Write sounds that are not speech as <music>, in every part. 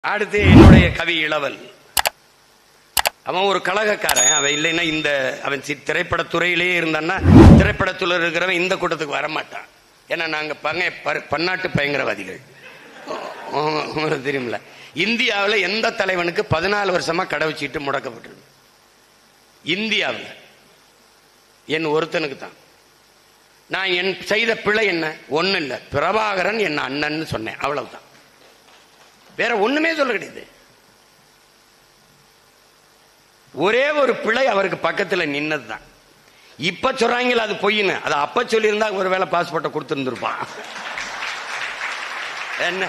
அடுத்து என்னுடைய கவி இளவல். அவன் ஒரு கழகக்காரன். அவன் இல்லைன்னா இந்த அவன் சி- திரைப்படத்துறையிலேயே இருந்தான்னா திரைப்படத்துல இருக்கிறவன் இந்த கூட்டத்துக்கு வரமாட்டான். ஏன்னா நாங்க பங்க பன்னாட்டு பயங்கரவாதிகள். உங்களுக்கு தெரியுமில்ல. இந்தியாவில் எந்த தலைவனுக்கு பதினாலு வருஷமா கடை வச்சுட்டு முடக்கப்பட்டிருக்கு? இந்தியாவில். என் ஒருத்தனுக்கு தான். நான் என் செய்த பிழை என்ன? ஒன்றும் இல்லை பிரபாகரன் என் அண்ணன் சொன்னேன். அவ்வளவுதான். வேற ஒண்ணுமே சொல்ல கிடையாது. ஒரே ஒரு பிழை அவருக்கு பக்கத்துல நின்னதுதான். இப்ப சொல்றாங்களா அது பொய்ன்னு. அது அப்ப சொல்லியிருந்தா ஒருவேளை பாஸ்போர்ட்டை கொடுத்துருந்துருப்பான். என்ன?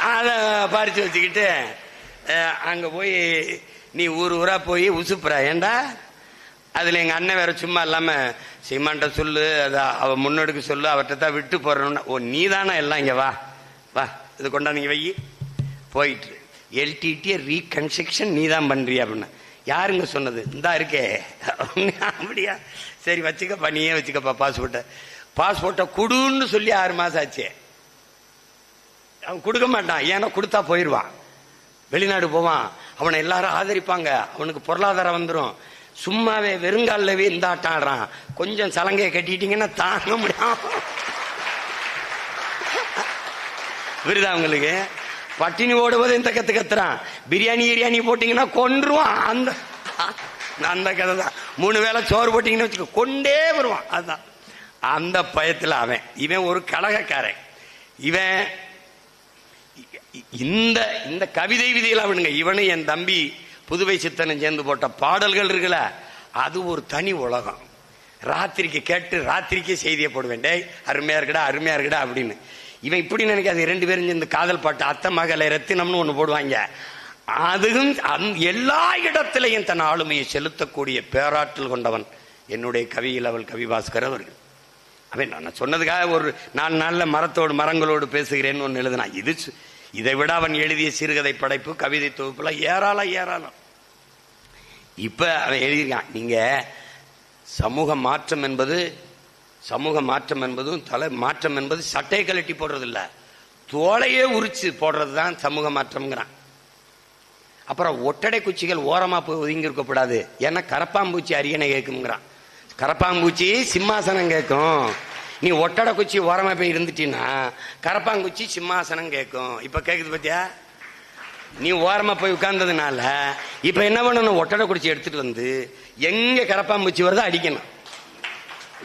அதை பறிச்சு வச்சுக்கிட்டு அங்க போய் நீ ஊர் ஊரா போய் உசுப்புற. ஏண்டா? அதுல எங்க அண்ணன் வேற சும்மா இல்லாம சீமான்ட்ட சொல்லு அதை அவ முன்னெடுக்க சொல்லு அவர்கிட்ட தான் விட்டு போறோம்னா ஓ நீ தானே எல்லாம் இங்க வா. வா இது கொண்டாந்து வை. போயிட்டு எல்டிடியை ரீகன்ஸ்ட்ரக்ஷன் நீ தான் பண்றியா அப்படின்னு. யாருங்க சொன்னது? இந்தா இருக்கே. அப்படியா? சரி வச்சுக்கப்பா நீயே வச்சுக்கப்பா பாஸ்போர்ட்டை பாஸ்போர்ட்டை குடுன்னு சொல்லி ஆறு மாதம் ஆச்சு. அவன் கொடுக்க மாட்டான். ஏன்னா கொடுத்தா போயிடுவான் வெளிநாடு போவான். அவனை எல்லாரும் ஆதரிப்பாங்க. அவனுக்கு பொருளாதாரம் வந்துடும் சும்மாவே வெறுங்காலவே இந்த ஆட்டம் ஆடுறான் கொஞ்சம் சலங்கையை கட்டிட்டீங்கன்னா தாங்க முடியும். விருதா அவங்களுக்கு பட்டினி ஓடுவது இந்த கத்து கத்துறான்? பிரியாணி கிரியாணி போட்டீங்கன்னா கொன்றுவான். அந்த அந்த கதை தான் மூணு வேளை சோறு போட்டிங்கன்னு வச்சுக்கோ கொண்டே வருவான். அதுதான் அந்த பயத்தில் அவன். இவன் ஒரு கழகக்காரன் இவன் இந்த இந்த கவிதை விதியில் அவனுங்க இவனும் என் தம்பி புதுவை சித்தனும் சேர்ந்து போட்ட பாடல்கள் இருக்குல்ல அது ஒரு தனி உலகம். ராத்திரிக்கு கேட்டு ராத்திரிக்கே செய்தியை போடுவேன். டேய் அருமையா இருக்கடா அருமையா இருக்கடா அப்படின்னு. இவன் இப்படி நினைக்காது ரெண்டு பேரும் சேர்ந்து காதல் பாட்டு அத்தை மகளை ரத்தினம்னு ஒன்று போடுவாங்க. அதுவும் அந் எல்லா இடத்திலையும் தன் ஆளுமையை செலுத்தக்கூடிய பேராற்றல் கொண்டவன் என்னுடைய கவியில் அவள் கவிபாஸ்கர் அவர்கள். அவன் நான் சொன்னதுக்காக ஒரு நான் நல்ல மரத்தோடு மரங்களோடு பேசுகிறேன்னு ஒன்று எழுதினான் இது சு- இதை விட அவன் எழுதிய சிறுகதை படைப்பு கவிதை தொகுப்புல ஏராளம் ஏராளம். இப்போ அவன் எழுதியிருக்கான் நீங்கள் சமூக மாற்றம் என்பது சமூக மாற்றம் என்பதும் தலை மாற்றம் என்பது சட்டையை கழட்டி போடுறது இல்லை தோலையே உரிச்சு போடுறது தான் சமூக மாற்றம்ங்கிறான். அப்புறம் ஒட்டடை குச்சிகள் ஓரமாக போய் ஒதுங்கி இருக்கக்கூடாது. ஏன்னா கரப்பாம்பூச்சி அரியணை கேட்குங்கிறான் கரப்பாம்பூச்சி சிம்மாசனம் கேட்கும். நீ ஒட்டடை குச்சி ஓரமாக போய் இருந்துட்டீன்னா கரப்பாங்குச்சி சிம்மாசனம் கேட்கும். இப்போ கேட்குது பார்த்தியா நீ ஓரமாக போய் உட்கார்ந்ததுனால இப்போ என்ன பண்ணணும்? ஒட்டடை குடிச்சி எடுத்துகிட்டு வந்து எங்கே கரப்பாம்பூச்சி வருதோ அடிக்கணும்.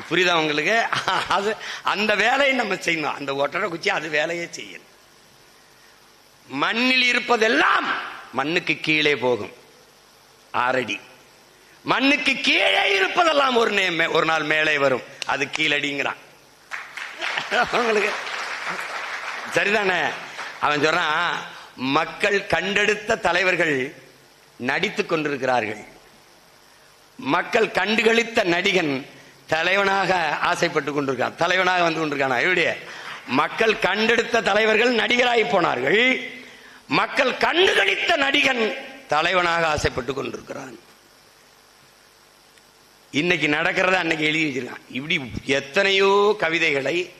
புரியுதா உங்களுக்கு? அது அந்த வேலையை நம்ம செய்யணும். அந்த ஒட்டரை குச்சி அது வேலையை செய்யணும் மண்ணில் இருப்பதெல்லாம் மண்ணுக்கு கீழே போகும். ஆறடி. மண்ணுக்கு கீழே இருப்பதெல்லாம் ஒரு நே- ஒரு நாள் மேலே வரும். அது கீழடிங்கிறான். உங்களுக்கு? சரிதானே? அவன் சொல்றான் மக்கள் கண்டெடுத்த தலைவர்கள் நடித்து கொண்டிருக்கிறார்கள். மக்கள் கண்டுகளித்த நடிகன் தலைவனாக ஆசைப்பட்டு கொண்டிருக்கான். தலைவனாக வந்து கொண்டிருக்கான்? எப்படி மக்கள் கண்டெடுத்த தலைவர்கள் நடிகராகி போனார்கள். மக்கள் கண்டுகளித்த நடிகன் தலைவனாக ஆசைப்பட்டு கொண்டிருக்கிறான். இன்னைக்கு நடக்கிறத அன்னைக்கு எழுதி வச்சிருக்கான். இப்படி எத்தனையோ கவிதைகளை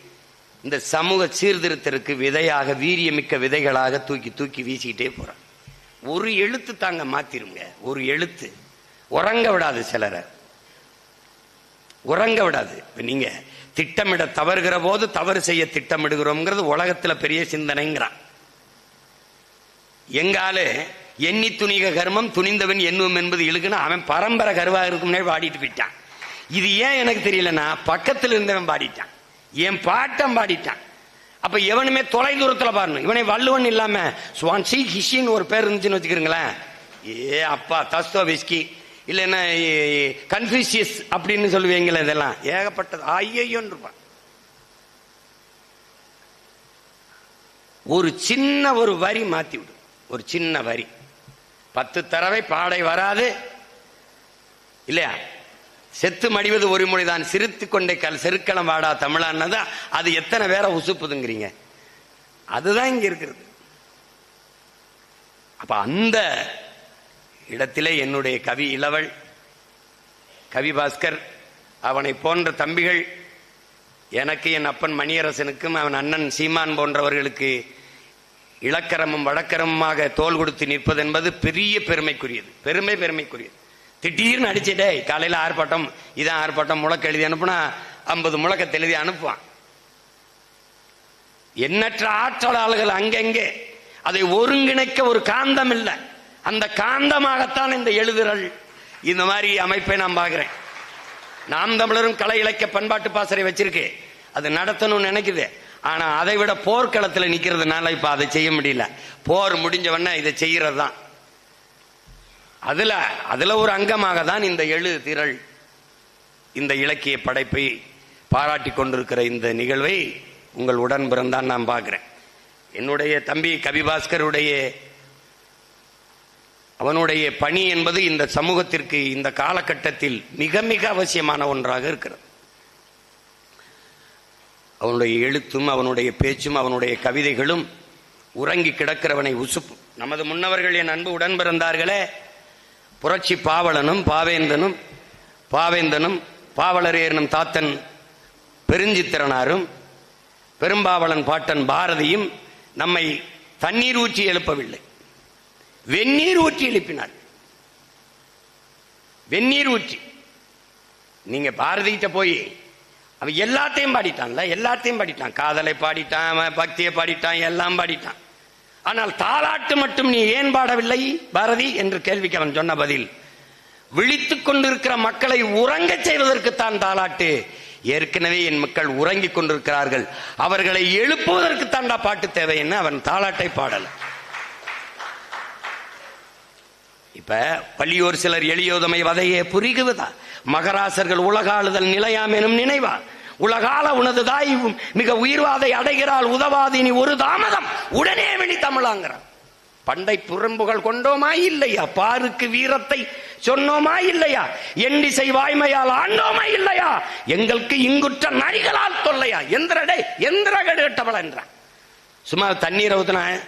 இந்த சமூக சீர்திருத்தருக்கு விதையாக வீரியமிக்க விதைகளாக தூக்கி தூக்கி வீசிக்கிட்டே போறான். ஒரு எழுத்து தாங்க மாத்திருங்க. ஒரு எழுத்து. உறங்க விடாது சிலரை. உறங்க விடாது. நீங்க திட்டமிட தவறுகிற போது தவறு செய்ய திட்டமிடுகிறோம்ங்கிறது உலகத்துல பெரிய சிந்தனைங்கிறான். எங்காலே எண்ணி துணிக கர்மம் துணிந்தவன் எண்ணுவம் என்பது இழுக்குன்னு அவன் பரம்பரை கருவாக இருக்கும்னே பாடிட்டு போயிட்டான். இது ஏன் எனக்கு தெரியலன்னா பக்கத்துல இருந்தவன் பாடிட்டான். என் பாட்டம் பாடிட்டான். அப்ப எவனுமே தொலை தூரத்துல பாடணும். இவனை வள்ளுவன் இல்லாம சுவான்சி ஹிஷின்னு ஒரு பேர் இருந்துச்சுன்னு வச்சுக்கிறீங்களேன் ஏ அப்பா தஸ்தோ விஸ்கி. இல்லைன்னா கன்ஃபியூசியஸ் அப்படின்னு சொல்லுவீங்களே இதெல்லாம். ஏகப்பட்டது. ஐயோன்னு இருப்பான் ஒரு சின்ன ஒரு வரி மாத்தி விடும் ஒரு சின்ன வரி. பத்து தடவை பாடை வராது. இல்லையா? செத்து மடிவது ஒரு மொழிதான். சிரித்து கொண்டே கல் செருக்களம் வாடா தமிழான்னதா அது எத்தனை பேரை உசுப்புதுங்கிறீங்க? அதுதான் இங்க இருக்கிறது. அப்ப அந்த இடத்திலே என்னுடைய கவி இளவல் கவி பாஸ்கர் அவனை போன்ற தம்பிகள் எனக்கு என் அப்பன் மணியரசனுக்கும் அவன் அண்ணன் சீமான் போன்றவர்களுக்கு இலக்கரமும் வழக்கரமுமாக தோல் கொடுத்து நிற்பது என்பது பெரிய பெருமைக்குரியது பெருமை பெருமைக்குரியது. திடீர்னு அடிச்சுட்டே காலையில் ஆர்ப்பாட்டம் இதான் ஆர்ப்பாட்டம் முழக்க எழுதி அனுப்புனா ஐம்பது முழக்கத்தை எழுதி அனுப்புவான். எண்ணற்ற ஆற்றலாளர்கள் அங்கங்கே அதை ஒருங்கிணைக்க ஒரு காந்தம் இல்லை. அந்த காந்தமாகத்தான் இந்த எழுதுறல். இந்த மாதிரி அமைப்பை நான் பார்க்கிறேன். நாம் தமிழரும் கலை இலக்கிய பண்பாட்டு பாசறை வச்சிருக்கு. அது நடத்தணும்னு நினைக்குது. ஆனா அதை விட போர்க்களத்தில் நிக்கிறதுனால இப்ப அதை செய்ய முடியல. போர் முடிஞ்சவன இதை செய்யறது தான் அதுல அதுல ஒரு அங்கமாக தான் இந்த எழு திரள் இந்த இலக்கிய படைப்பை பாராட்டி கொண்டிருக்கிற இந்த நிகழ்வை உங்கள் உடன் பிறந்தான் நான் பார்க்கிறேன். என்னுடைய தம்பி கவிபாஸ்கருடைய அவனுடைய பணி என்பது இந்த சமூகத்திற்கு இந்த காலகட்டத்தில் மிக மிக அவசியமான ஒன்றாக இருக்கிறது. அவனுடைய எழுத்தும் அவனுடைய பேச்சும் அவனுடைய கவிதைகளும் உறங்கி கிடக்கிறவனை உசுப்பும். நமது முன்னவர்கள் என் அன்பு உடன் பிறந்தார்களே புரட்சி பாவலனும் பாவேந்தனும் பாவேந்தனும் பாவலர் என்னும் தாத்தன் பெருஞ்சித்திரனாரும் பெரும்பாவலன் பாட்டன் பாரதியும் நம்மை தண்ணீர் ஊற்றி எழுப்பவில்லை. வெந்நீர் ஊற்றி எழுப்பினார். வெந்நீர் ஊற்றி. நீங்க பாரதிகிட்ட போய் அவன் எல்லாத்தையும் பாடிட்டான்ல எல்லாத்தையும் பாடிட்டான். காதலை பாடிட்டான் பக்தியை பாடிட்டான் எல்லாம் பாடிட்டான். ஆனால் தாலாட்டு மட்டும் நீ ஏன் பாடவில்லை பாரதி? என்று கேள்விக்கு அவன் சொன்ன பதில் விழித்துக் கொண்டிருக்கிற மக்களை உறங்கச் செய்வதற்குத்தான் தாலாட்டு ஏற்கனவே என் மக்கள் உறங்கிக் கொண்டிருக்கிறார்கள். அவர்களை எழுப்புவதற்கு தாண்டா பாட்டு என்ன? அவன் தாலாட்டை பாடலை. இப்ப பள்ளியோர் சிலர் எளியோதமை வதையே புரிகுவதா மகராசர்கள் உலகாளுதல் நிலையாமெனும் நினைவா? உலகால உனது தாய் மிக உயிர்வாதை அடைகிறாள் உதவாதினி ஒரு தாமதம். உடனே வெளி தமிழாங்கிறான். பண்டை புறம்புகள் கொண்டோமா இல்லையா? பாருக்கு வீரத்தை சொன்னோமா இல்லையா? எண்ணிசை வாய்மையால் ஆண்டோமா இல்லையா? எங்களுக்கு இங்குற்ற நரிகளால் தொல்லையா? எந்திரடே எந்திர கெடுகட்டவள என்றான். சும்மா தண்ணீர் ஊத்துனா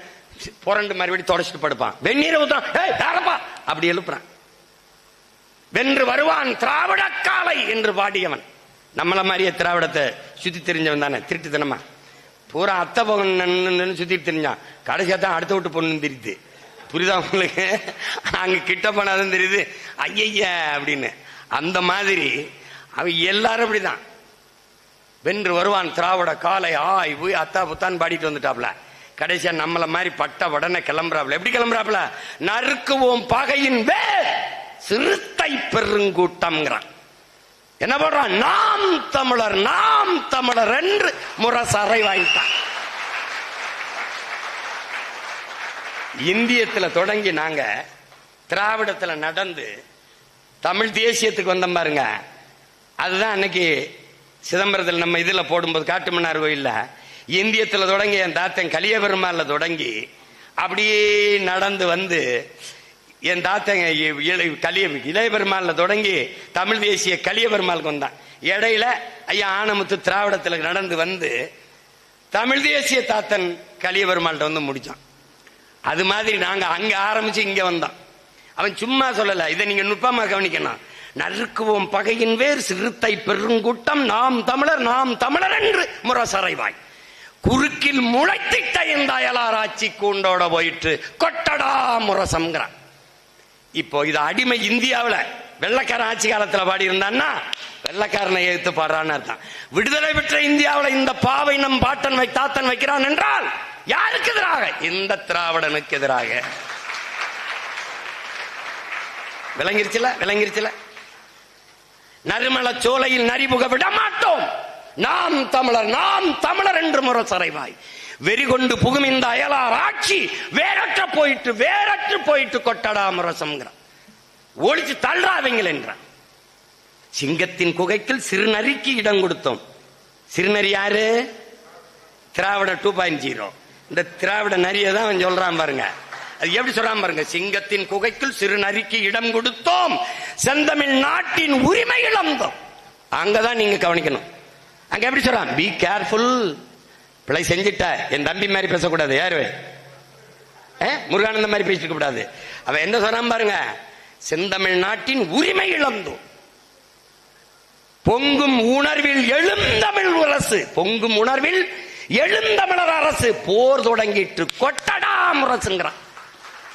புரண்டு மறுபடி தொடச்சிட்டு படுப்பான். வெந்நீரை ஊத்தான் ஏய் யாரப்பா? அப்படி எழுப்புறான். வென்று வருவான் திராவிட காலை என்று பாடியவன். நம்மள மாதிரியே திராவிடத்தை சுத்தி தெரிஞ்சவன் தானே திருட்டுத்தனமா? பூரா அத்தை பொண்ணு சுத்தி தெரிஞ்சான். கடைசியா தான் அடுத்த விட்டு பொண்ணு தெரியுது. புரியுதா உங்களுக்கு? அங்க கிட்ட போனாதான் தெரியுது. ஐய அப்படின்னு. அந்த மாதிரி அவ எல்லாரும் அப்படிதான் வென்று வருவான் திராவிட காலை ஆய் போய் அத்தா புத்தான் பாடிட்டு வந்துட்டாப்ல. கடைசியா நம்மள மாதிரி பட்ட உடனே கிளம்புறாப்ல எப்படி கிளம்புறாப்ல நறுக்குவோம் பகையின் வேர். சிறுத்தை பெருங்கூட்டம்ங்கிறான். என்ன பண்றான் நாம் தமிழர் நாம் தமிழர் என்று சறை வாங்கிட்டான். இந்தியத்துல தொடங்கி நாங்க திராவிடத்துல நடந்து தமிழ் தேசியத்துக்கு வந்தோம் பாருங்க. அதுதான் அன்னைக்கு சிதம்பரத்தில் நம்ம இதுல போடும்போது காட்டுமன்னார் கோயில்ல இந்தியத்தில் தொடங்கி என் தாத்தன் கலியபெருமாள்ல தொடங்கி அப்படியே நடந்து வந்து என் தாத்தங்க கலிய இளைய பெருமாள்ல தொடங்கி தமிழ் தேசிய கலிய பெருமாளுக்கு வந்தான் இடையில ஐயா ஆனமுத்து திராவிடத்தில் நடந்து வந்து தமிழ் தேசிய தாத்தன் கலிய பெருமாள்கிட்ட வந்து முடிச்சான். அது மாதிரி நாங்கள் அங்கே ஆரம்பிச்சு இங்கே வந்தோம். அவன் சும்மா சொல்லலை இதை நீங்கள் நுட்பமாக கவனிக்கணும். நறுக்குவோம் பகையின் வேர் சிறுத்தை பெருங்கூட்டம் நாம் தமிழர் நாம் தமிழர் என்று முரசறைவாய். குறுக்கில் முளைத்திட்ட இந்த அயலாராய்ச்சி கூண்டோட போயிட்டு கொட்டடா முரசம்ங்கிறான் இப்போ இது அடிமை இந்தியாவில் வெள்ளக்காரன் ஆட்சி காலத்துல பாடி இருந்தான்னா வெள்ளக்காரனை எழுத்து பாடுறான்னு அர்த்தம். விடுதலை பெற்ற இந்தியாவில் இந்த பாவை நம் பாட்டன் வை தாத்தன் வைக்கிறான் என்றால் யாருக்கு எதிராக? இந்த திராவிடனுக்கு எதிராக. விளங்கிருச்சுல? விளங்கிருச்சுல? நறுமல சோலையில் நரிபுக விட மாட்டோம். நாம் தமிழர் நாம் தமிழர் என்று முரசறைவாய். வெறிகொண்டு புகும் இந்த அயலார் ஆட்சி வேறற்ற போயிட்டு வேறற்று போயிட்டு கொட்டடா முரசம்ங்கிறான். ஒழிச்சு தள்ளாதீங்கள் என்றான். சிங்கத்தின் குகைக்குள் சிறுநரிக்கு இடம் கொடுத்தோம். சிறுநரி யாரு? திராவிட டூ பாயிண்ட் ஜீரோ இந்த திராவிட நரியை தான் அவன் சொல்றான் பாருங்க. அது எப்படி சொல்றான் பாருங்க? சிங்கத்தின் குகைக்குள் சிறு நரிக்கு இடம் கொடுத்தோம். செந்தமிழ் நாட்டின் உரிமை இழந்தோம் அங்கதான் நீங்க கவனிக்கணும். அங்க எப்படி சொல்றான்? பி கேர்ஃபுல் பிள்ளை செஞ்சிட்ட. என் தம்பி மாதிரி பேசக்கூடாது. யாரு? முருகானந்த மாதிரி பேசிக்க கூடாது. அவன் என்ன சொல்றான் பாருங்க? செந்தமிழ் நாட்டின் உரிமை இழந்தோம். பொங்கும் உணர்வில் எழுந்தமிழ் அரசு பொங்கும் உணர்வில் எழுந்தமிழர் அரசு. போர் தொடங்கிட்டு கொட்டடா முரசுங்கிறான்.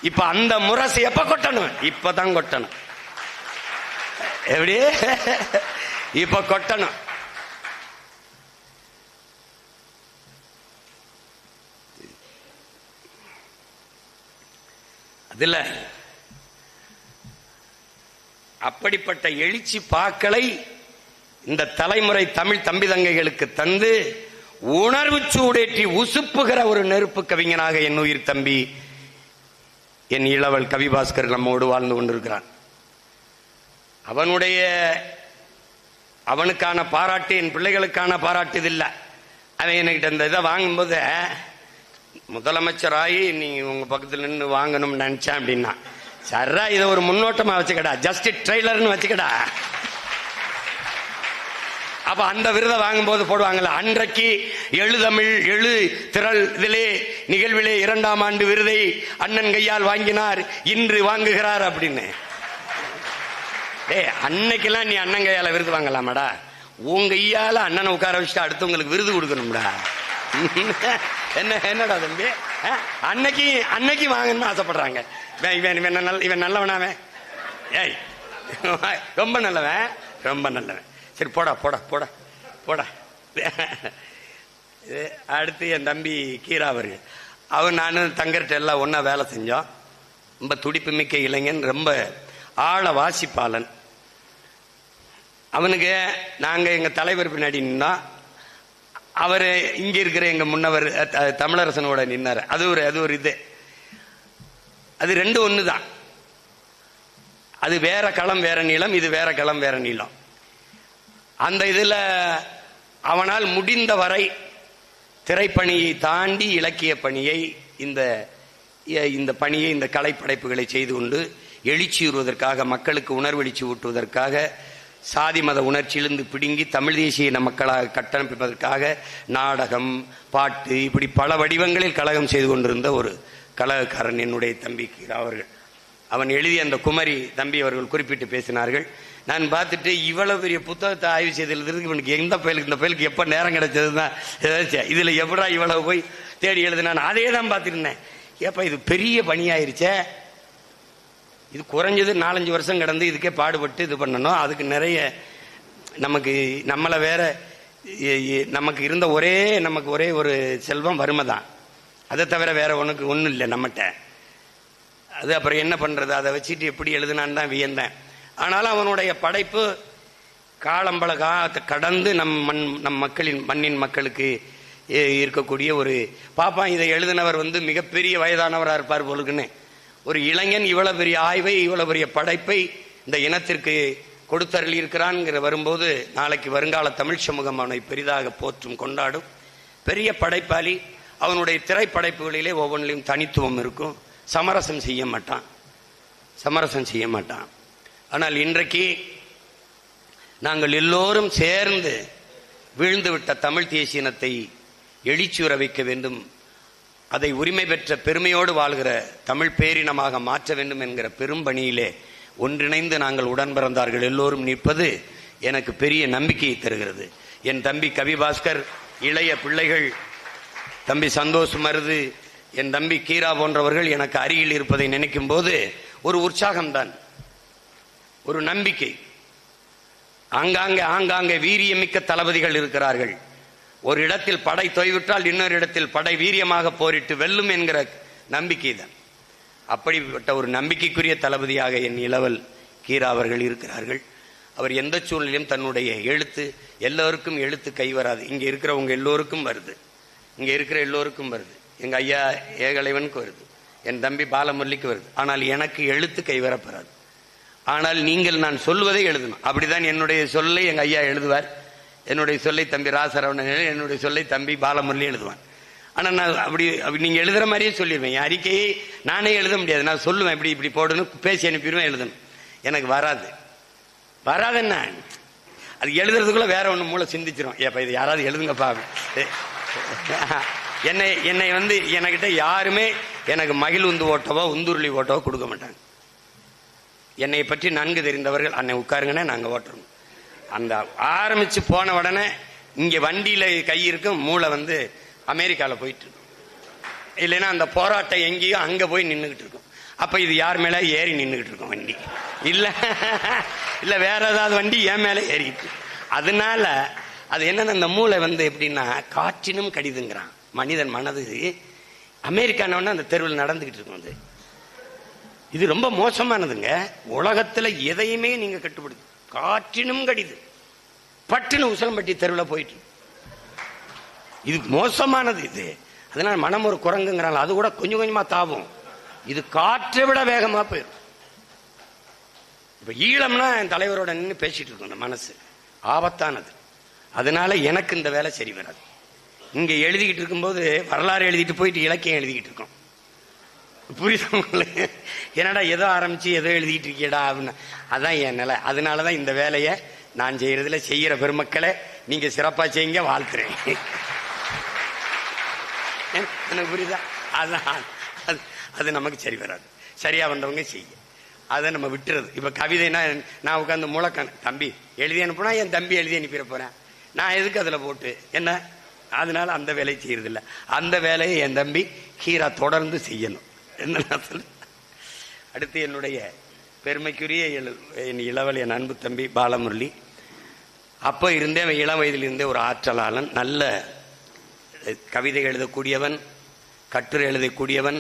இப்ப அந்த முரசு எப்ப கொட்டணும்? இப்பதான் கொட்டணும். எப்படி? இப்ப கொட்டணும். அதுல அப்படிப்பட்ட எழுச்சி பாக்களை இந்த தலைமுறை தமிழ் தம்பி தங்கைகளுக்கு தந்து உணர்வு சூடேற்றி உசுப்புகிற ஒரு நெருப்பு கவிஞனாக என் உயிர் தம்பி என் இளவல் கவிபாஸ்கர் நம்மோடு வாழ்ந்து கொண்டிருக்கிறான். அவனுடைய அவனுக்கான பாராட்டு என் பிள்ளைகளுக்கான பாராட்டு இது இல்லை. அவன் என்கிட்ட இந்த இதை வாங்கும்போது முதலமைச்சராகி நீ உங்க பக்கத்துல நின்று வாங்கணும்னு நினைச்சேன் அப்படின்னா. சர்ரா இதை ஒரு முன்னோட்டமா வச்சுக்கடா. ஜஸ்ட் ட்ரெய்லர்னு வச்சுக்கடா. அப்ப அந்த விருதை வாங்கும்போது போடுவாங்கல்ல அன்றைக்கு எழுதமிழ் எழு திரள் இதிலே நிகழ்விலே இரண்டாம் ஆண்டு விருதை அண்ணன் கையால் வாங்கினார் இன்று வாங்குகிறார் அப்படின்னு. டேய் அன்னைக்கெல்லாம் நீ அண்ணன் கையால விருது வாங்கலாமாடா? உங்க கையால அண்ணனை உட்கார வச்சுட்டு அடுத்தவங்களுக்கு விருது கொடுக்கணும்டா. என்ன என்னடா தம்பி? அன்னைக்கு அன்னைக்கு வாங்கணும்னு ஆசைப்படுறாங்க. இவன் இவன் நல்ல இவன் நல்லவனாவே ஏய் ரொம்ப நல்லவன் ரொம்ப நல்லவன். சரி போடா போடா போடா போடா. இது அடுத்து என் தம்பி கீரா அவர் அவன் நானும் தங்கர்கிட்ட எல்லாம் ஒன்றா வேலை செஞ்சோம். ரொம்ப துடிப்பு மிக்க இளைஞன் ரொம்ப ஆழ வாசிப்பாளன். அவனுக்கு நாங்கள் எங்கள் தலைவர் பின்னாடி நின்னோம். அவர் இங்கே இருக்கிற எங்கள் முன்னவர் தமிழரசனோட நின்னார். அது ஒரு அது ஒரு இது. அது ரெண்டு ஒன்று தான் அது வேற களம் வேற நீளம் இது வேற களம் வேற நீளம். அந்த இதில் அவனால் முடிந்த வரை திரைப்பணியை தாண்டி இலக்கிய பணியை இந்த இந்த பணியை இந்த கலைப்படைப்புகளை செய்து கொண்டு எழுச்சியுறுவதற்காக மக்களுக்கு உணர்வெழுச்சி ஊட்டுவதற்காக சாதி மத உணர்ச்சியிலிருந்து பிடுங்கி தமிழ் தேசிய மக்களாக கட்டமைப்பதற்காக நாடகம் பாட்டு இப்படி பல வடிவங்களில் கழகம் செய்து கொண்டிருந்த ஒரு கழகக்காரன் என்னுடைய தம்பி அவர்கள். அவன் எழுதிய அந்த குமரி தம்பி அவர்கள் குறிப்பிட்டு பேசினார்கள். நான் பார்த்துட்டு இவ்வளவு பெரிய புத்தகத்தை ஆய்வு செய்து இவனுக்கு எந்த பயலுக்கு இந்த பயலுக்கு எப்போ நேரம் கிடைச்சதுதான் ஏதாச்சும் இதில் எப்படா இவ்வளவு போய் தேடி எழுதுனான்னு அதே தான் பார்த்துருந்தேன். ஏப்பா இது பெரிய பணியாயிருச்சே. இது குறைஞ்சது நாலஞ்சு வருஷம் கடந்து இதுக்கே பாடுபட்டு இது பண்ணணும். அதுக்கு நிறைய நமக்கு நம்மளை வேற நமக்கு இருந்த ஒரே நமக்கு ஒரே ஒரு செல்வம் வறுமை தான் அதை தவிர வேற ஒன்றுக்கு ஒன்றும் இல்லை நம்மகிட்ட. அது அப்புறம் என்ன பண்ணுறது அதை வச்சுட்டு எப்படி எழுதுனான்னு தான் வியந்தேன். ஆனாலும் அவனுடைய படைப்பு காலம்பல காலத்தை கடந்து நம் மண் நம் மக்களின் மண்ணின் மக்களுக்கு இருக்கக்கூடிய ஒரு பாப்பா இதை எழுதினவர் வந்து மிகப்பெரிய வயதானவராக இருப்பார் போலுக்குன்னு. ஒரு இளைஞன் இவ்வளவு பெரிய ஆய்வை இவ்வளவு பெரிய படைப்பை இந்த இனத்திற்கு கொடுத்தருளி இருக்கிறான்ங்கிற வரும்போது நாளைக்கு வருங்கால தமிழ் சமூகம் அவனை பெரிதாக போற்றும் கொண்டாடும். பெரிய படைப்பாளி. அவனுடைய திரைப்படைப்புகளிலே ஒவ்வொன்றிலும் தனித்துவம் இருக்கும். சமரசம் செய்ய மாட்டான். சமரசம் செய்ய மாட்டான். ஆனால் இன்றைக்கு நாங்கள் எல்லோரும் சேர்ந்து வீழ்ந்துவிட்ட தமிழ் தேசியனத்தை எழுச்சியுற வைக்க வேண்டும் அதை உரிமை பெற்ற பெருமையோடு வாழ்கிற தமிழ் பேரினமாக மாற்ற வேண்டும் என்கிற பெரும் பணியிலே ஒன்றிணைந்து நாங்கள் உடன் பிறந்தார்கள் எல்லோரும் நிற்பது எனக்கு பெரிய நம்பிக்கையை தருகிறது. என் தம்பி கவிபாஸ்கர் இளைய பிள்ளைகள் தம்பி சந்தோஷ் மருது என் தம்பி கீரா போன்றவர்கள் எனக்கு அருகில் இருப்பதை நினைக்கும் போது ஒரு உற்சாகம்தான் ஒரு நம்பிக்கை. ஆங்காங்கே ஆங்காங்கே வீரியமிக்க தளபதிகள் இருக்கிறார்கள். ஒரு இடத்தில் படை தொய்விட்டால் இன்னொரு இடத்தில் படை வீரியமாக போரிட்டு வெல்லும் என்கிற நம்பிக்கை தான். அப்படிப்பட்ட ஒரு நம்பிக்கைக்குரிய தளபதியாக என் இளவல் கீரா அவர்கள் இருக்கிறார்கள். அவர் எந்த சூழ்நிலையும் தன்னுடைய எழுத்து எல்லோருக்கும் எழுத்து கை வராது. இங்கே இருக்கிறவங்க எல்லோருக்கும் வருது. இங்கே இருக்கிற எல்லோருக்கும் வருது. எங்கள் ஐயா ஏகலைவனுக்கு வருது. என் தம்பி பாலமுரளிக்கு வருது. ஆனால் எனக்கு எழுத்து கை வரப்பெறாது. ஆனால் நீங்கள் நான் சொல்வதை எழுதணும். அப்படிதான் என்னுடைய சொல்லை எங்கள் ஐயா எழுதுவார். என்னுடைய சொல்லை தம்பி ராசரவணன் என்னுடைய சொல்லை தம்பி பாலமுரளி எழுதுவான். ஆனால் நான் அப்படி அப்படி நீங்கள் எழுதுகிற மாதிரியே சொல்லிடுவேன் என் அறிக்கையை நானே எழுத முடியாது. நான் சொல்லுவேன் இப்படி இப்படி போடணும் பேசி அனுப்பிடுவேன் எழுதணும். எனக்கு வராது. வராது என்ன? அது எழுதுறதுக்குள்ள வேற ஒன்று மூளை சிந்திச்சிரும். ஏப்பா இது யாராவது எழுதுங்கப்பா. என்னை என்னை வந்து என்கிட்ட யாருமே எனக்கு மகிழ் உந்து ஓட்டவோ உந்துருளி ஓட்டவோ கொடுக்க மாட்டாங்க. என்னை பற்றி நன்கு தெரிந்தவர்கள் அன்னை உட்காருங்கன்னே நாங்கள் ஓட்டுறோம். அந்த ஆரம்பிச்சு போன உடனே இங்க வண்டியில கை இருக்கும் மூளை வந்து அமெரிக்காவில் போயிட்டு இருக்கும். இல்லைன்னா அந்த போராட்டம் எங்கேயோ அங்க போய் நின்றுகிட்டு இருக்கும். அப்ப இது யார் மேல ஏறி நின்றுகிட்டு இருக்கும் வண்டி? இல்ல இல்ல வேற ஏதாவது வண்டி என் மேல ஏறிட்டு அதனால அது என்னன்னா இந்த மூளை வந்து எப்படின்னா காற்றினும் கடிதுங்கிறான். மனிதன் மனது அமெரிக்கானவன அந்த தெருவில் நடந்துகிட்டு இருக்கும் அது. இது ரொம்ப மோசமானதுங்க. உலகத்துல எதையுமே நீங்க கட்டுப்படுத்து காற்றினும் கடிது. பட்டுன்னு உசலம்பட்டி தெருவில் போயிட்டு. இது மோசமானது இது. அதனால் மனம் ஒரு குரங்குங்கிறாங்க. அது கூட கொஞ்சம் கொஞ்சமாக தாவும். இது காற்றை விட வேகமாக போயிடும் இப்போ ஈழம்னா என் தலைவரோட நின்று பேசிட்டு இருக்கும். இந்த மனசு ஆபத்தானது. அதனால எனக்கு இந்த வேலை சரி வராது. இங்கே எழுதிக்கிட்டு இருக்கும்போது வரலாறு எழுதிட்டு போயிட்டு இலக்கியம் எழுதிக்கிட்டு இருக்கோம். புரியுதா உங்களுக்கு என்னடா ஏதோ ஆரம்பிச்சு ஏதோ எழுதிட்டு இருக்கியடா அப்படின்னு. அதான் என் நிலை. அதனாலதான் இந்த வேலையை நான் செய்யறதுல செய்யற பெருமக்களை நீங்க சிறப்பா செய்யுங்க வாழ்த்துறேன். எனக்கு புரியுதா? அதான். அது அது நமக்கு சரி வராது. சரியா வந்தவங்க செய்ய. அதை நம்ம விட்டுறது. இப்ப கவிதைனா நான் உட்காந்து முழக்கம். தம்பி எழுதி அனுப்புனா என் தம்பி எழுதி அனுப்பிட போறேன். நான் எதுக்கு அதுல போட்டு? என்ன? அதனால அந்த வேலையை செய்யறது அந்த வேலையை என் தம்பி ஹீரா தொடர்ந்து செய்யணும். என்ன நான் அடுத்து என்னுடைய பெருமைக்குரிய என் இளவல் என் அன்பு தம்பி பாலமுரளி. அப்போ இருந்தே அவன் இளம் வயதிலிருந்தே ஒரு ஆற்றலாளன் நல்ல கவிதை எழுதக்கூடியவன் கட்டுரை எழுதக்கூடியவன்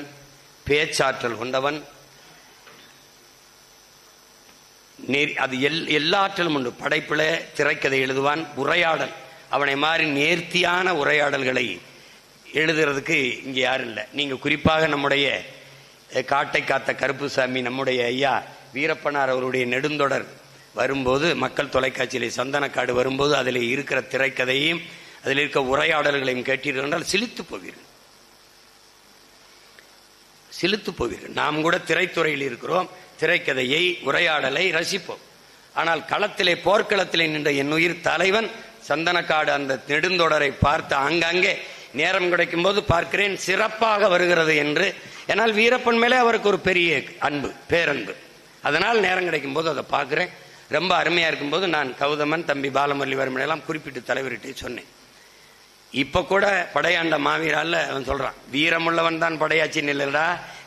பேச்சாற்றல் கொண்டவன். நேர் அது எல் எல்லா ஆற்றலும் உண்டு. படைப்பில் திரைக்கதை எழுதுவான் உரையாடல். அவனை மாதிரி நேர்த்தியான உரையாடல்களை எழுதுறதுக்கு இங்கே யாரும் இல்லை. நீங்கள் குறிப்பாக நம்முடைய காட்டை காத்த கருப்புசாமி நம்முடைய ஐயா வீரப்பனார் அவருடைய நெடுந்தொடர். வரும்போது மக்கள் தொலைக்காட்சியிலே சந்தனக்காடு வரும்போது அதில் இருக்கிற திரைக்கதையும் அதில் இருக்க உரையாடல்களையும் கேட்டீர்கள் என்றால் சிலித்து போவீர்கள். சிலித்து போவீர்கள். நாம் கூட திரைத்துறையில் இருக்கிறோம் திரைக்கதையை உரையாடலை ரசிப்போம். ஆனால் களத்திலே போர்க்களத்திலே நின்ற என் உயிர் தலைவன் சந்தனக்காடு அந்த நெடுந்தொடரை பார்த்து ஆங்காங்கே நேரம் கிடைக்கும் போது பார்க்கிறேன் சிறப்பாக வருகிறது என்று ஏனால் வீரப்பன் மேலே அவருக்கு ஒரு பெரிய அன்பு பேரன்பு. அதனால் நேரம் கிடைக்கும் போது அதை பார்க்குறேன். ரொம்ப அருமையாக இருக்கும்போது நான் கௌதமன் தம்பி பாலமல்லி எல்லாம் குறிப்பிட்டு தலைவர்கிட்டே சொன்னேன். இப்போ கூட படையாண்ட மாவீரால அவன் சொல்கிறான் வீரமுள்ளவன் தான் படையாச்சின்னு இல்லைடா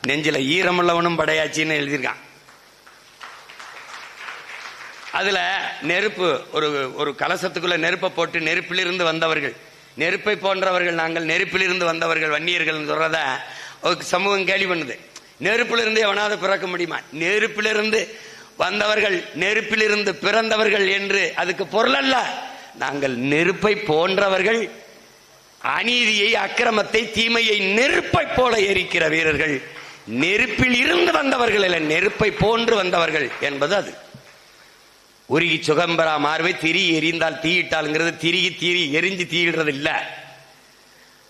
நெஞ்சில் ஈரமுள்ளவனும் படையாச்சின்னு எழுதியிருக்கான். அதில் நெருப்பு ஒரு ஒரு கலசத்துக்குள்ள நெருப்பை போட்டு நெருப்பிலிருந்து வந்தவர்கள் நெருப்பை போன்றவர்கள் நாங்கள் நெருப்பிலிருந்து வந்தவர்கள் வன்னியர்கள் சொல்றத சமூகம் கேலி பண்ணுது. நெருப்பிலிருந்து எவனாவது பிறக்க முடியுமா? நெருப்பிலிருந்து வந்தவர்கள் நெருப்பிலிருந்து பிறந்தவர்கள் என்று அதுக்கு பொருள் அல்ல. நாங்கள் நெருப்பை போன்றவர்கள் அநீதியை அக்கிரமத்தை தீமையை நெருப்பை போல எரிக்கிற வீரர்கள். நெருப்பில் இருந்து வந்தவர்கள் இல்லை நெருப்பை போன்று வந்தவர்கள் என்பது அது. உருகி சுகம்பரா மார்பை திரி எரிந்தால் தீயிட்டாலுங்கிறது திரிகி தீரி எரிஞ்சு தீயிடுறது இல்லை.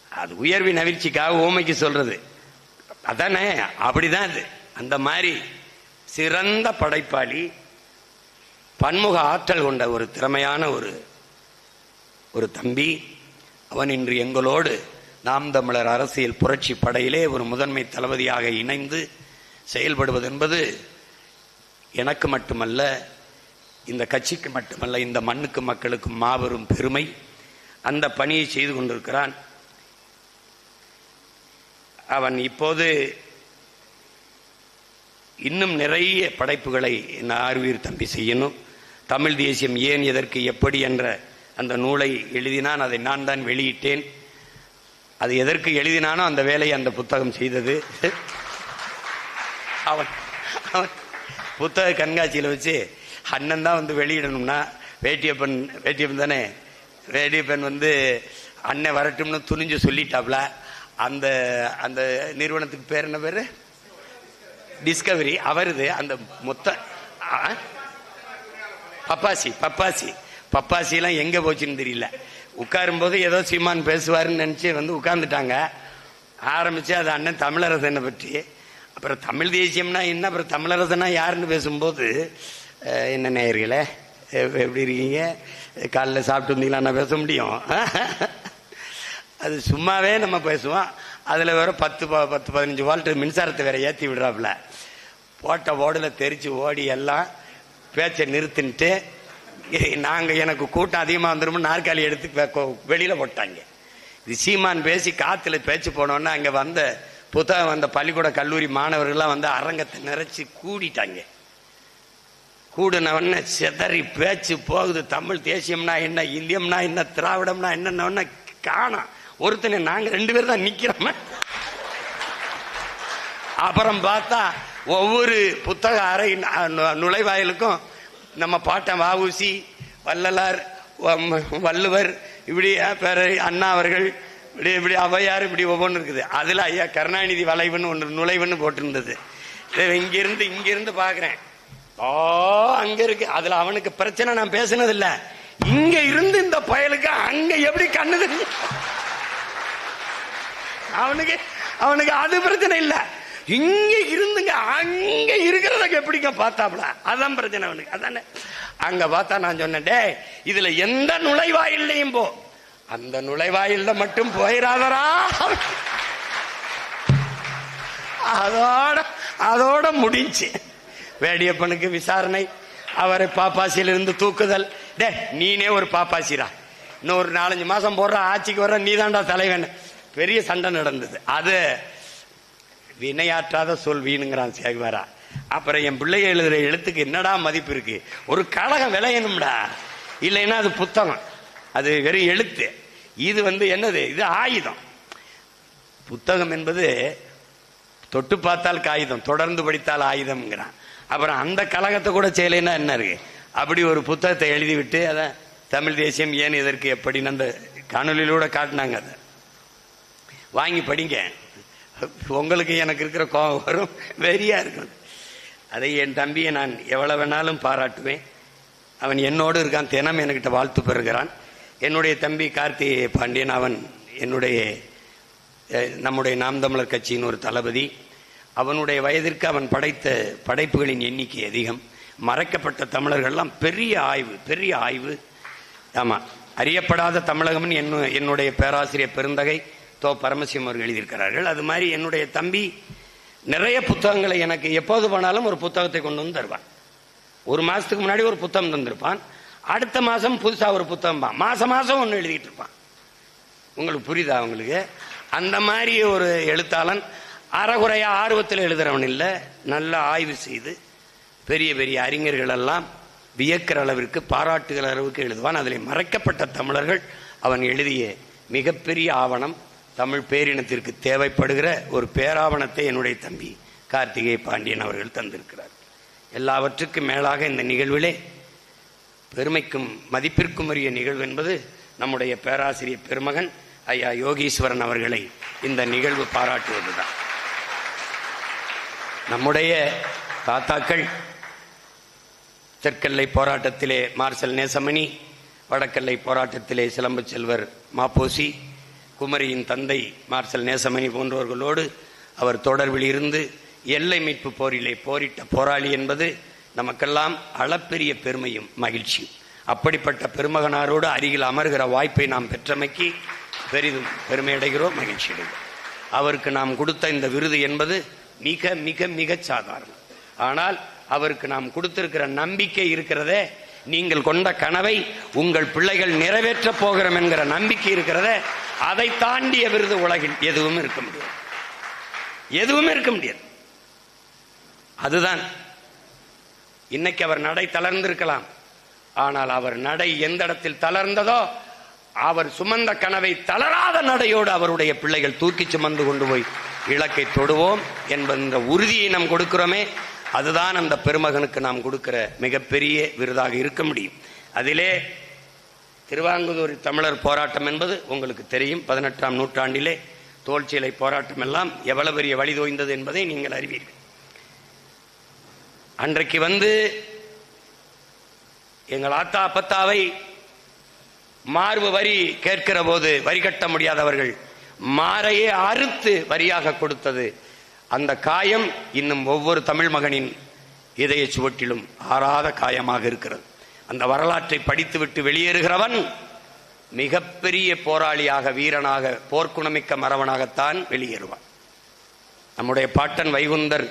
அது உயர்வின் அவிழ்ச்சிக்காக ஓமைக்கு சொல்றது. அதானே? அப்படிதான் அது. அந்த மாதிரி சிறந்த படைப்பாளி பன்முக ஆற்றல் கொண்ட ஒரு திறமையான ஒரு ஒரு தம்பி. அவன் இன்று எங்களோடு நாம் தமிழர் அரசியல் புரட்சி படையிலே ஒரு முதன்மை தளபதியாக இணைந்து செயல்படுவது என்பது எனக்கு மட்டுமல்ல இந்த கட்சிக்கு மட்டுமல்ல இந்த மண்ணுக்கு மக்களுக்கு மாபெரும் பெருமை. அந்த பணியை செய்து கொண்டிருக்கிறான். அவன் இப்போது இன்னும் நிறைய படைப்புகளை நான் ஆர்வீர் தம்பி செய்யணும். தமிழ் தேசியம் ஏன் எதற்கு எப்படி என்ற அந்த நூலை எழுதினான் அதை நான் தான் வெளியிட்டேன். அது எதற்கு எழுதினானோ அந்த வேலையை அந்த புத்தகம் செய்தது. அவன் அவன் புத்தக கண்காட்சியில் வச்சு அண்ணன் தான் வந்து வெளியிடணும்னா வேட்டியப்பன் வேட்டியப்பன் தானே வேட்டியப்பன் வந்து அண்ணன் வரட்டும்னு துணிஞ்சு சொல்லிட்டாப்ல. அந்த அந்த நிறுவனத்துக்கு பேர் என்ன பேரு? டிஸ்கவரி அவருது அந்த மொத்த பப்பாசி பப்பாசி பப்பாசி. எல்லாம் எங்க போச்சுன்னு தெரியல. உட்காரும் போது ஏதோ சீமான் பேசுவாருன்னு நினைச்சு வந்து உட்கார்ந்துட்டாங்க. ஆரம்பிச்சு அது அண்ணன் தமிழரசனை பற்றி. அப்புறம் தமிழ் தேசியம்னா என்ன? அப்புறம் தமிழரசனா யாருன்னு பேசும்போது என்ன நேயர்களே எப்படி இருக்கீங்க? காலைல சாப்பிட்டு வந்தீங்களா நான் பேச முடியும். <laughs> அது சும்மாவே நம்ம பேசுவோம். அதில் வேற பத்து பத்து பதினஞ்சு வால்ட் மின்சாரத்தை வேற ஏற்றி விடுறாப்புல. போட்ட ஓடில் தெரிச்சு ஓடி எல்லாம் பேச்சை நிறுத்தின்ட்டு நாங்கள் எனக்கு கூட்டம் அதிகமாக வந்துடும் நாற்காலி எடுத்து வெளியில் போட்டாங்க. இது சீமான் பேசி காற்றுல பேச்சு போனோன்னா அங்கே வந்த புத்தகம் வந்த பள்ளிக்கூட கல்லூரி மாணவர்கள்லாம் வந்து அரங்கத்தை நிறைச்சி கூடிட்டாங்க. கூடினவன சிதறி பேச்சு போகுது. தமிழ் தேசியம்னா என்ன இந்தியம்னா என்ன திராவிடம்னா என்னன்னு காணோம். ஒருத்தனை நாங்க ரெண்டு பேரும் தான் நிக்கிறோம். அப்புறம் பார்த்தா ஒவ்வொரு புத்தக அறை நுழைவாயிலுக்கும் நம்ம பாட்டன் வாவூசி வள்ளலார் வள்ளுவர் இப்படி பெற அண்ணா அவர்கள் இப்படி இப்படி ஔவையார் இப்படி ஒவ்வொன்று இருக்குது. அதில் ஐயா கருணாநிதி வளைவுன்னு ஒன்று நுழைவுன்னு போட்டிருந்தது. இங்கிருந்து இங்கிருந்து பார்க்குறேன் ஓ அங்கே இருக்கு. அதில் அவனுக்கு பிரச்சனை நான் பேசினதில்லை. இங்கே இருந்து இந்த பயலுக்கு அங்கே எப்படி கண்ணு தெரியும்? அவனுக்கு அவனுக்கு அது பிரச்சனை இல்ல. இங்க இருந்துங்க அங்க இருக்கிறத எப்படிங்க பார்த்தாப்ல? அதான் பிரச்சனை அவனுக்கு. அதானே? அங்க பார்த்தா நான் சொன்னேன் டேய் இதுல எந்த நுழைவாயில்லையும் போ. அந்த நுழைவாயில்ல மட்டும் போயிடாதரா அதோட அதோட முடிஞ்சு. வேடியப்பனுக்கு விசாரணை அவரை பாப்பாசியிலிருந்து தூக்குதல். டே நீனே ஒரு பாப்பாசிரா இன்னும் ஒரு நாலஞ்சு மாசம் போடுற ஆட்சிக்கு வர நீதான்டா தலைவன். பெரிய சண்டை நடந்தது. அது வினையாற்றாத சொல் வீணுங்கிறான் சேகுமாரா அப்புறம் என் பிள்ளைய எழுதுற எழுத்துக்கு என்னடா மதிப்பு இருக்கு? ஒரு கழகம் விளையணும்டா. இல்லைன்னா அது புத்தகம். அது வெறும் எழுத்து. இது வந்து என்னது? இது ஆயுதம். புத்தகம் என்பது தொட்டு பார்த்தால் காகிதம் தொடர்ந்து படித்தால் ஆயுதம்ங்கிறான். அப்புறம் அந்த கழகத்தை கூட செய்யலைன்னா என்ன இருக்கு? அப்படி ஒரு புத்தகத்தை எழுதி விட்டு அதை தமிழ் தேசியம் ஏன் இதற்கு எப்படின்னு அந்த காணொலியிலூட காட்டினாங்க அதை. வாங்கி படிங்க. உங்களுக்கு எனக்கு இருக்கிற கோபம் வரும். வெறியா இருக்கும். அதை என் தம்பியை நான் எவ்வளவு வேணாலும் பாராட்டுவேன். அவன் என்னோடு இருக்கான். தினம் என்கிட்ட வாழ்த்து பெறுகிறான். என்னுடைய தம்பி கார்த்தி பாண்டியன் அவன் என்னுடைய நம்முடைய நாம் தமிழர் கட்சியின் ஒரு தளபதி. அவனுடைய வயதிற்கு அவன் படைத்த படைப்புகளின் எண்ணிக்கை அதிகம். மறைக்கப்பட்ட தமிழர்கள்லாம் பெரிய ஆய்வு பெரிய ஆய்வு. ஆமாம் அறியப்படாத தமிழகம்னு என்னுடைய பேராசிரியர் பெருந்தகை. தோ பரமசிவம் அவர்கள் எழுதியிருக்கிறார்கள். அது மாதிரி என்னுடைய தம்பி நிறைய புத்தகங்களை எனக்கு எப்போது போனாலும் ஒரு புத்தகத்தை கொண்டு வந்து தருவான். ஒரு மாசத்துக்கு முன்னாடி ஒரு புத்தகம் தந்திருப்பான். அடுத்த மாசம் புதுசா ஒரு புத்தகம் பா மாசம் மாசம் ஒன்று எழுதிட்டு இருப்பான். உங்களுக்கு புரியுதா அவங்களுக்கு அந்த மாதிரி ஒரு எழுத்தாளன் அறகுறையா ஆர்வத்தில் எழுதுறவன் இல்லை. நல்லா ஆய்வு செய்து பெரிய பெரிய அறிஞர்கள் எல்லாம் வியக்கிற அளவிற்கு பாராட்டுகிற அளவுக்கு எழுதுவான். அதில் மறைக்கப்பட்ட தமிழர்கள் அவன் எழுதிய மிகப்பெரிய ஆவணம் தமிழ் பேரினத்திற்கு தேவைப்படுகிற ஒரு பேராவணத்தை என்னுடைய தம்பி கார்த்திகேய பாண்டியன் அவர்கள் தந்திருக்கிறார். எல்லாவற்றுக்கும் மேலாக இந்த நிகழ்விலே பெருமைக்கும் மதிப்பிற்கும் உரிய நிகழ்வு என்பது நம்முடைய பேராசிரியர் பெருமகன் ஐயா யோகீஸ்வரன் அவர்களை இந்த நிகழ்வு பாராட்டுவதுதான். நம்முடைய தாத்தாக்கள் தெற்கெல்லை போராட்டத்திலே மார்சல் நேசமணி வடக்கெல்லை போராட்டத்திலே சிலம்பு செல்வர் மாப்போசி குமரியின் தந்தை மார்சல் நேசமணி போன்றவர்களோடு அவர் தொடர்பில் இருந்து எல்லை மீட்பு போரிலே போரிட்ட போராளி என்பது நமக்கெல்லாம் அளப்பெரிய பெருமையும் மகிழ்ச்சியும். அப்படிப்பட்ட பெருமகனாரோடு அருகில் அமர்கிற வாய்ப்பை நாம் பெற்றமைக்கு பெரிதும் பெருமை அடைகிறோம் மகிழ்ச்சி அடைகிறோம் அவருக்கு நாம் கொடுத்த இந்த விருது என்பது மிக மிக மிக சாதாரணம். ஆனால் அவருக்கு நாம் கொடுத்திருக்கிற நம்பிக்கை இருக்கிறதே நீங்கள் கொண்ட கனவை உங்கள் பிள்ளைகள் நிறைவேற்றப் போகிறோம் என்கிற நம்பிக்கை இருக்கிறத அதை தாண்டிய விருது உலகில் எதுவும் இருக்க முடியாது. எதுவுமே இருக்க முடியாது. அதுதான். இன்னைக்கு அவர் நடை தளர்ந்திருக்கலாம். ஆனால் அவர் நடை எந்த இடத்தில் தளர்ந்ததோ அவர் சுமந்த கனவை தளராத நடையோடு அவருடைய பிள்ளைகள் தூக்கி சுமந்து கொண்டு போய் இலக்கை தொடுவோம் என்பந்த உறுதியை நாம் கொடுக்கிறோமே அதுதான் அந்த பெருமகனுக்கு நாம் கொடுக்கிற மிகப்பெரிய விருதாக இருக்க முடியும். அதிலே திருவாங்கூர் தமிழர் போராட்டம் என்பது உங்களுக்கு தெரியும். பதினெட்டாம் நூற்றாண்டிலே தோல்சிலை போராட்டம் எல்லாம் எவ்வளவு பெரிய வழி தோய்ந்தது என்பதை நீங்கள் அறிவீர்கள். அன்றைக்கு வந்து எங்கள் ஆத்தா அப்பத்தாவை மார்பு வரி கேட்கிற போது வரி கட்ட முடியாதவர்கள் மாறையே அறுத்து வரியாக கொடுத்தது. அந்த காயம் இன்னும் ஒவ்வொரு தமிழ் மகனின் இதய சுவட்டிலும் ஆறாத காயமாக இருக்கிறது. அந்த வரலாற்றை படித்துவிட்டு வெளியேறுகிறவன் மிகப்பெரிய போராளியாக வீரனாக போர்க்குணமிக்க மறவனாகத்தான் வெளியேறுவான். நம்முடைய பாட்டன் வைகுந்தர்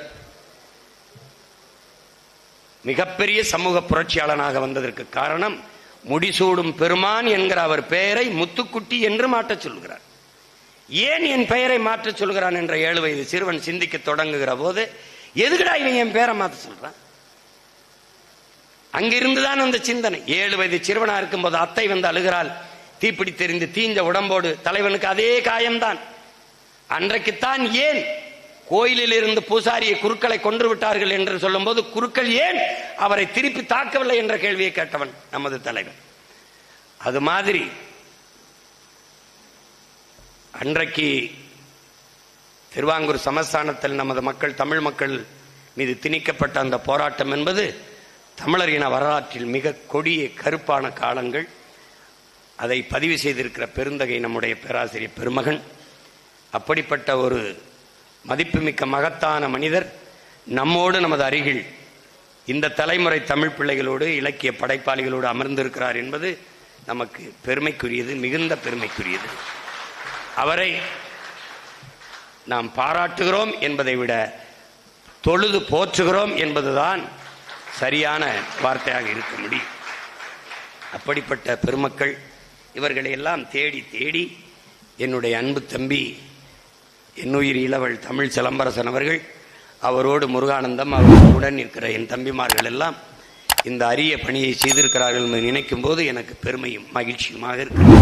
மிகப்பெரிய சமூக புரட்சியாளனாக வந்ததற்கு காரணம் முடிசூடும் பெருமான் என்கிற அவர் பெயரை முத்துக்குட்டி என்று மாற்றச் சொல்கிறார். ஏன் என் பெயரை மாற்றச் சொல்கிறான் என்ற ஏழு வயது சிறுவன் சிந்திக்க தொடங்குகிற போது எதுக்குடா இவன் என் பெயரை மாற்ற சொல்றான்? அங்கிருந்துதான் அந்த சிந்தனை. ஏழு வயது சிறுவனா இருக்கும்போது அத்தை வந்து அழுகிறாள். தீப்பிடி தெரிந்து தீஞ்ச உடம்போடு தலைவனுக்கு அதே காயம்தான். அன்றைக்குத்தான் ஏன் கோயிலில் இருந்து பூசாரியை குருக்களை கொன்று விட்டார்கள் என்று சொல்லும்போது குருக்கள் ஏன் அவரை திருப்பி தாக்கவில்லை என்ற கேள்வியை கேட்டவன் நமது தலைவன். அது மாதிரி அன்றைக்கு திருவாங்கூர் சமஸ்தானத்தில் நமது மக்கள் தமிழ் மக்கள் மீது திணிக்கப்பட்ட அந்த போராட்டம் என்பது தமிழர் இன வரலாற்றில் மிக கொடிய கருப்பான காலங்கள். அதை பதிவு செய்திருக்கிற பெருந்தகை நம்முடைய பேராசிரியர் பெருமகன். அப்படிப்பட்ட ஒரு மதிப்புமிக்க மகத்தான மனிதர். நம்மோடு நமது அருகில் இந்த தலைமுறை தமிழ் பிள்ளைகளோடு இலக்கிய படைப்பாளிகளோடு அமர்ந்திருக்கிறார் என்பது நமக்கு பெருமைக்குரியது மிகுந்த பெருமைக்குரியது. அவரை நாம் பாராட்டுகிறோம் என்பதை விட தொழுது போற்றுகிறோம் என்பதுதான் சரியான வார்த்தையாக இருக்க முடியும். அப்படிப்பட்ட பெருமக்கள் இவர்களையெல்லாம் தேடி தேடி என்னுடைய அன்பு தம்பி என்னுயிர் இளவல் தமிழ் சிலம்பரசன் அவர்கள் அவரோடு முருகானந்தம் அவர்களுடன் இருக்கிற என் தம்பிமார்கள் எல்லாம் இந்த அரிய பணியை செய்திருக்கிறார்கள் என்று நினைக்கும் போது எனக்கு பெருமையும் மகிழ்ச்சியுமாக இருக்கிறது.